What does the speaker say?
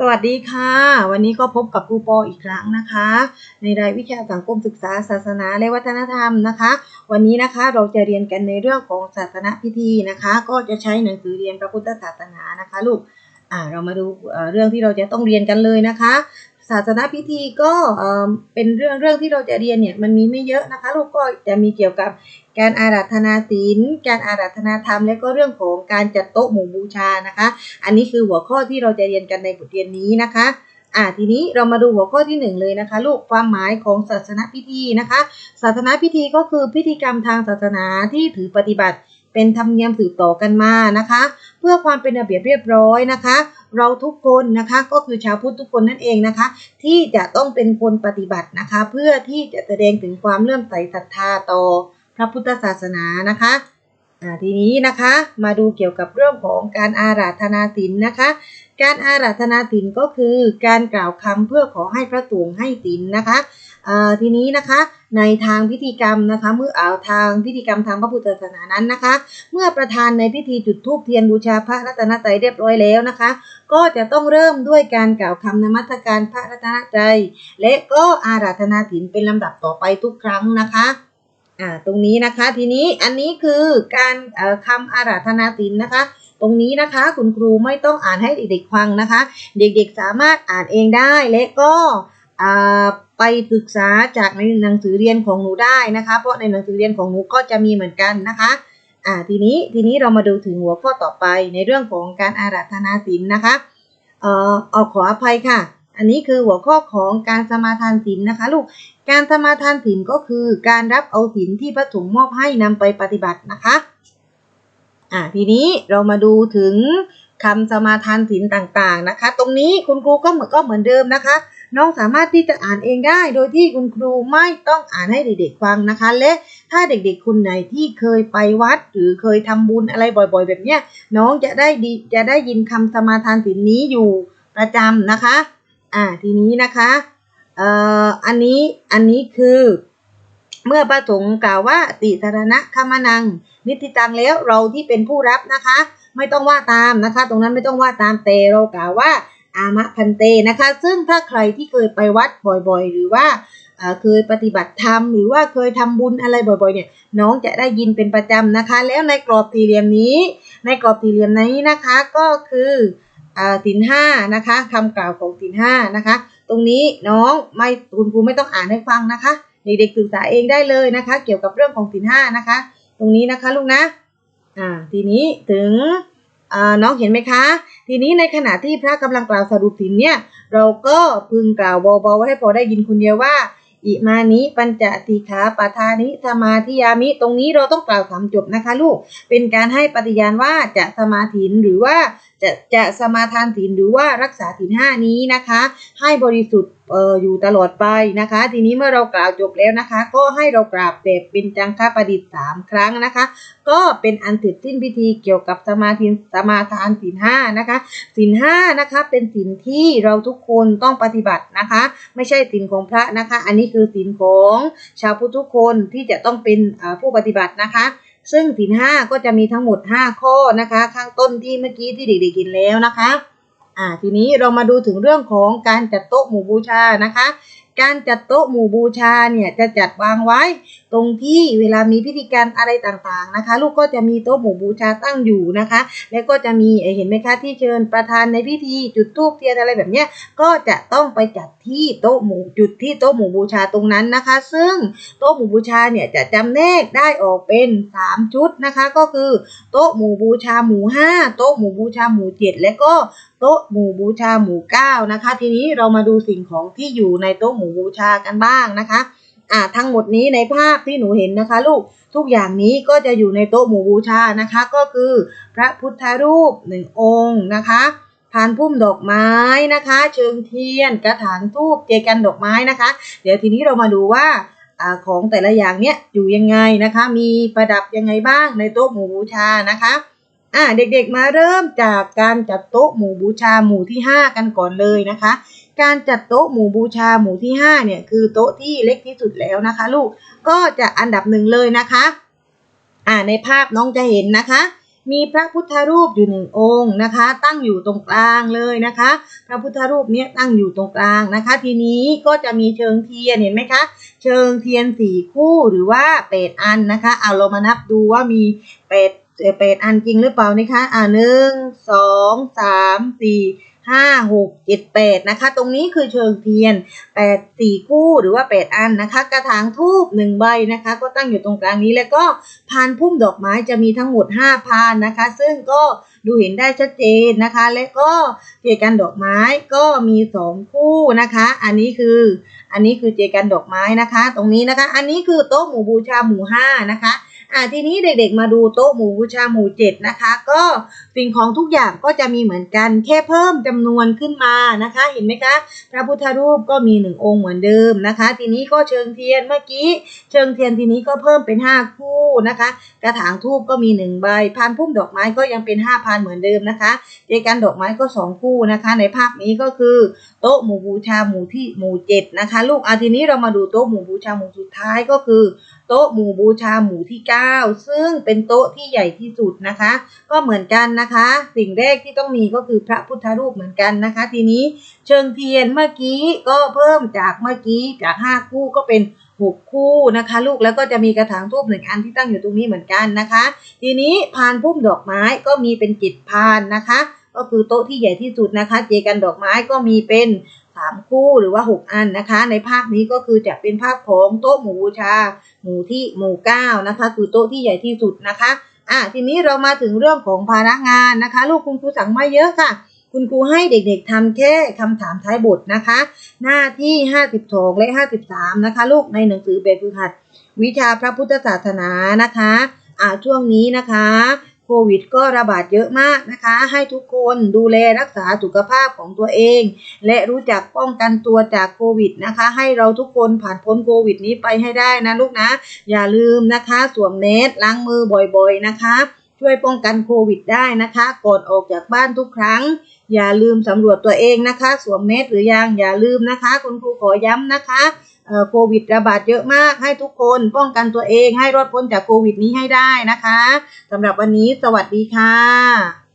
สวัสดีค่ะ วันนี้ก็พบกับครูปออีกครั้งนะคะ ในรายวิชาสังคมศึกษาศาสนาและวัฒนธรรมนะคะ วันนี้นะคะเราจะเรียนกันในเรื่องของศาสนาพิธีนะคะ ก็จะใช้หนังสือเรียนพระพุทธศาสนานะคะลูกอ่าเรามาดูเรื่องที่เราจะต้องเรียนกันเลยนะคะ ศาสนาพิธีก็เอ่อเป็นเรื่องเรื่องที่เราจะเรียนเนี่ยมันมีไม่เยอะนะคะ ลูกก็จะมีเกี่ยวกับ การอาราธนาศีล การอาราธนาธรรม และก็เรื่องของการจัดโต๊ะหมู่บูชานะคะ อันนี้คือหัวข้อที่เราจะเรียนกันในบทเรียนนี้นะคะอ่าทีนี้เรามาดูหัวข้อที่หนึ่งเลยนะคะ ลูกความหมายของศาสนาพิธีนะคะ ศาสนาพิธีก็คือพิธีกรรมทางศาสนาที่ถือปฏิบัติ เป็นธรรมเนียมสืบต่อกันมานะคะ เพื่อความเป็นระเบียบเรียบร้อยนะคะ เราทุกคนนะคะก็คือชาวพุทธทุกคนนั่นเองนะคะ ที่จะต้องเป็นคนปฏิบัตินะคะ เพื่อที่จะแสดงถึงความเลื่อมใสศรัทธาต่อ พระพุทธศาสนานะคะทีนี้นะคะมาดูเกี่ยวกับเรื่องของการอาราธนาศีลนะคะ การอาราธนาศีลก็คือการกล่าวคำเพื่อขอให้พระสงฆ์ให้ศีลนะคะทีนี้นะคะในทางพิธีกรรมนะคะ เมื่อเอาทางพิธีกรรมทางพระพุทธศาสนานั้นนะคะ เมื่อประธานในพิธีจุดธูปเทียนบูชาพระรัตนตรัยเรียบร้อยแล้วนะคะ ก็จะต้องเริ่มด้วยการกล่าวคำนมัสการพระรัตนตรัยและก็อาราธนาศีลเป็นลำดับต่อไปทุกครั้งนะคะ อ่าตรงนี้นะคะทีนี้อันนี้คือการเอ่อคำอาราธนาศีลนะคะ ตรงนี้นะคะคุณครูไม่ต้องอ่านให้เด็กๆฟังนะคะ เด็กๆสามารถอ่านเองได้และก็อ่าไปศึกษาจากในหนังสือเรียนของหนูได้นะคะ เพราะในหนังสือเรียนของหนูก็จะมีเหมือนกันนะคะอ่าทีนี้ทีนี้เรามาดูถึงหัวข้อต่อไปในเรื่องของการอาราธนาศีลนะคะเอ่อขออภัยค่ะ อันนี้คือหัวข้อของการสมาทานศีลนะคะลูก การสมาทานศีลก็คือการรับเอาศีลที่พระสงฆ์มอบให้นำไปปฏิบัตินะคะ อ่าทีนี้เรามาดูถึงคำสมาทานศีลต่างๆนะคะ ตรงนี้คุณครูก็เหมือนก็เหมือนเดิมนะคะ น้องสามารถที่จะอ่านเองได้ โดยที่คุณครูไม่ต้องอ่านให้เด็กๆฟังนะคะ และถ้าเด็กๆคนไหนที่เคยไปวัด หรือเคยทำบุญอะไรบ่อย ๆ แบบเนี้ยน้องจะได้ดีจะได้ยินคำสมาทานศีลนี้อยู่ประจำนะคะ อ่าทีนี้นะคะเอ่ออันนี้อันนี้คือ เมื่อประสงค์กล่าวว่าติสารณะขมานัง นิติตังแล้วเราที่เป็นผู้รับนะคะ ไม่ต้องว่าตามนะคะ ตรงนั้นไม่ต้องว่าตามแต่เรากล่าวว่าอามะพันเตนะคะ ซึ่งถ้าใครที่เคยไปวัดบ่อยๆ หรือว่าเอ่อเคยปฏิบัติธรรมหรือว่าเคยทำบุญอะไรบ่อยๆเนี่ยน้องจะได้ยินเป็นประจำนะคะ แล้วในกรอบสี่เหลี่ยมนี้ ในกรอบสี่เหลี่ยมนี้นะคะก็คือ อ่าศีลห้านะคะคำกล่าวของศีลห้านะคะ ตรงนี้น้องไม่คุณครูไม่ต้องอ่านให้ฟังนะคะเด็กๆศึกษาเองได้เลยนะคะ เกี่ยวกับเรื่องของศีลห้านะคะ ตรงนี้นะคะลูกนะอ่าทีนี้ถึงอ่าน้องเห็นไหมคะ ทีนี้ในขณะที่พระกำลังกล่าวสรุปศีลเนี่ยเราก็พึงกล่าวเบาๆไว้ให้พอได้ยินคนเดียวว่า อิมานิปัญจติขาปทานิสมาธิยามิ ตรงนี้เราต้องกล่าวสามจบนะคะลูกเป็นการให้ปฏิญาณว่าจะสมาถินหรือว่าจะจะสมาทานศีลหรือว่ารักษาศีลห้านี้นะคะ ให้บริสุทธิ์เอ่ออยู่ตลอดไปนะคะ ทีนี้เมื่อเรากล่าวจบแล้วนะคะ ก็ให้เรากราบแบบเป็นจังคประดิษฐ์สามครั้งนะคะ ก็เป็นอันเสร็จสิ้นพิธีเกี่ยวกับสมาธิสมาทานศีลห้านะคะศีลห้านะคะเป็นศีลที่เราทุกคนต้องปฏิบัตินะคะ ไม่ใช่ศีลของพระนะคะ อันนี้คือศีลของชาวพุทธทุกคนที่จะต้องเป็นผู้ปฏิบัตินะคะ ซึ่งศีลห้าก็จะมีทั้งหมด 5 ข้อนะคะ ข้างต้นที่เมื่อกี้ที่เด็กๆกินแล้วนะคะอ่าทีนี้เรามาดูถึงเรื่องของการจัดโต๊ะหมู่บูชานะคะ การจัดโต๊ะหมู่บูชาเนี่ยจะจัดวางไว้ตรงที่เวลามีพิธีการอะไรต่างๆนะคะ ลูกก็จะมีโต๊ะหมู่บูชาตั้งอยู่นะคะ แล้วก็จะมีเห็นไหมคะที่เชิญประธานในพิธีจุดธูปเทียนอะไรแบบเนี้ยก็จะต้องไปจัดที่โต๊ะหมู่จุดที่โต๊ะหมู่บูชาตรงนั้นนะคะ ซึ่งโต๊ะหมู่บูชาเนี่ยจะจำแนกได้ออกเป็น 3 ชุดนะคะ ก็คือโต๊ะหมู่บูชาหมู่ 5 โต๊ะหมู่บูชาหมู่ 7 และก็โต๊ะหมู่บูชาหมู่9นะคะ ทีนี้เรามาดูสิ่งของที่อยู่ในโต๊ะหมู่บูชากันบ้างนะคะ อ่าทั้งหมดนี้ในภาพที่หนูเห็นนะคะ ลูกทุกอย่างนี้ก็จะอยู่ในโต๊ะหมู่บูชานะคะ ก็คือพระพุทธรูปหนึ่งองค์นะคะพานพุ่มดอกไม้นะคะ เชิงเทียน กระถางทูบเจกันดอกไม้นะคะ เดี๋ยวทีนี้เรามาดูว่าอาของแต่ละอย่างเนี้ยอยู่ยังไงนะคะ มีประดับยังไงบ้างในโต๊ะหมู่บูชานะคะอ่าเด็กๆมาเริ่มจากการจัดโต๊ะหมู่บูชาหมู่ที่ 5 กันก่อนเลยนะคะ การจัดโต๊ะหมู่บูชาหมู่ที่5เนี่ยคือโต๊ะที่เล็กที่สุดแล้วนะคะ ลูกก็จะอันดับหนึ่งเลยนะคะอ่าในภาพน้องจะเห็นนะคะ มีพระพุทธรูปอยู่หนึ่งองค์นะคะ ตั้งอยู่ตรงกลางเลยนะคะ พระพุทธรูปเนี้ยตั้งอยู่ตรงกลางนะคะ ทีนี้ก็จะมีเชิงเทียนเห็นไหมคะเชิงเทียนสี่คู่หรือว่าแปดอันนะคะเอาเรามานับดูว่ามีแปดเอ่อแปดอันจริงหรือเปล่านะคะอ่าหนึ่งสองสามสี่ ห้าหกเจ็ดแปดนะคะ ตรงนี้คือเชิงเทียนแปดสี่คู่หรือว่าแปดอันนะคะ กระถางทูบหนึ่งใบนะคะ ก็ตั้งอยู่ตรงกลางนี้แล้วก็พานพุ่มดอกไม้จะมีทั้งหมดห้าพานนะคะ ซึ่งก็ดูเห็นได้ชัดเจนนะคะ และก็เจกันดอกไม้ก็มีสองคู่นะคะ อันนี้คืออันนี้คือเจกันดอกไม้นะคะ ตรงนี้นะคะ อันนี้คือโต๊ะหมู่บูชาหมู่ห้านะคะ อ่าทีนี้เด็กๆมาดูโต๊ะหมู่บูชาหมู่เจ็ดนะคะ ก็สิ่งของทุกอย่างก็จะมีเหมือนกันแค่เพิ่มจำนวนขึ้นมานะคะ เห็นไหมคะ พระพุทธรูปก็มีหนึ่งองค์เหมือนเดิมนะคะ ทีนี้ก็เชิงเทียนเมื่อกี้เชิงเทียนทีนี้ก็เพิ่มเป็นห้าคู่นะคะ กระถางทูบก็มีหนึ่งใบพานพุ่มดอกไม้ก็ยังเป็นห้าพันเหมือนเดิมนะคะเจกันดอกไม้ก็สองคู่นะคะ ในภาพนี้ก็คือโต๊ะหมู่บูชาหมู่ที่หมู่เจ็ดนะคะ ลูกอาทีนี้เรามาดูโต๊ะหมู่บูชาหมู่สุดท้ายก็คือ โต๊ะหมู่บูชาหมู่ที่ 9 ซึ่งเป็นโต๊ะที่ใหญ่ที่สุดนะคะ ก็เหมือนกันนะคะ สิ่งแรกที่ต้องมีก็คือพระพุทธรูปเหมือนกันนะคะ ทีนี้เชิงเทียนเมื่อกี้ก็เพิ่มจากเมื่อกี้จาก 5 คู่ก็เป็น6คู่นะคะ ลูกแล้วก็จะมีกระถางทูบหนึ่งอันที่ตั้งอยู่ตรงนี้เหมือนกันนะคะ ทีนี้พานพุ่มดอกไม้ก็มีเป็นจิตพานนะคะ ก็คือโต๊ะที่ใหญ่ที่สุดนะคะ เจกันดอกไม้ก็มีเป็น สามคู่หรือว่าหกอันนะคะ ในภาพนี้ก็คือจะเป็นภาพของโต๊ะหมู่บูชา หมู่ที่หมู่เก้านะคะ คือโต๊ะที่ใหญ่ที่สุดนะคะอะทีนี้เรามาถึงเรื่องของภาระงานนะคะ ลูกคุณครูสั่งมาเยอะค่ะ คุณครูให้เด็กๆทำแค่คำถามท้ายบทนะคะ หน้าที่ 52 และ 53 นะคะ ลูกในหนังสือแบบฝึกหัด วิชาพระพุทธศาสนานะคะอ่าช่วงนี้นะคะ โควิดก็ระบาดเยอะมากนะคะ ให้ทุกคนดูแลรักษาสุขภาพของตัวเอง และรู้จักป้องกันตัวจากโควิดนะคะ ให้เราทุกคนผ่านพ้นโควิดนี้ไปให้ได้นะลูกนะ อย่าลืมนะคะสวมเนตล้างมือบ่อยๆนะคะช่วยป้องกันโควิดได้นะคะก่อนออกจากบ้านทุกครั้ง อย่าลืมสำรวจตัวเองนะคะ สวมเมสหรือยังอย่าลืมนะคะ คุณครูขอย้ำนะคะ โควิดระบาดเยอะมากให้ทุกคนป้องกันตัวเองให้รอดพ้นจากโควิดนี้ให้ได้นะคะสำหรับวันนี้สวัสดีค่ะ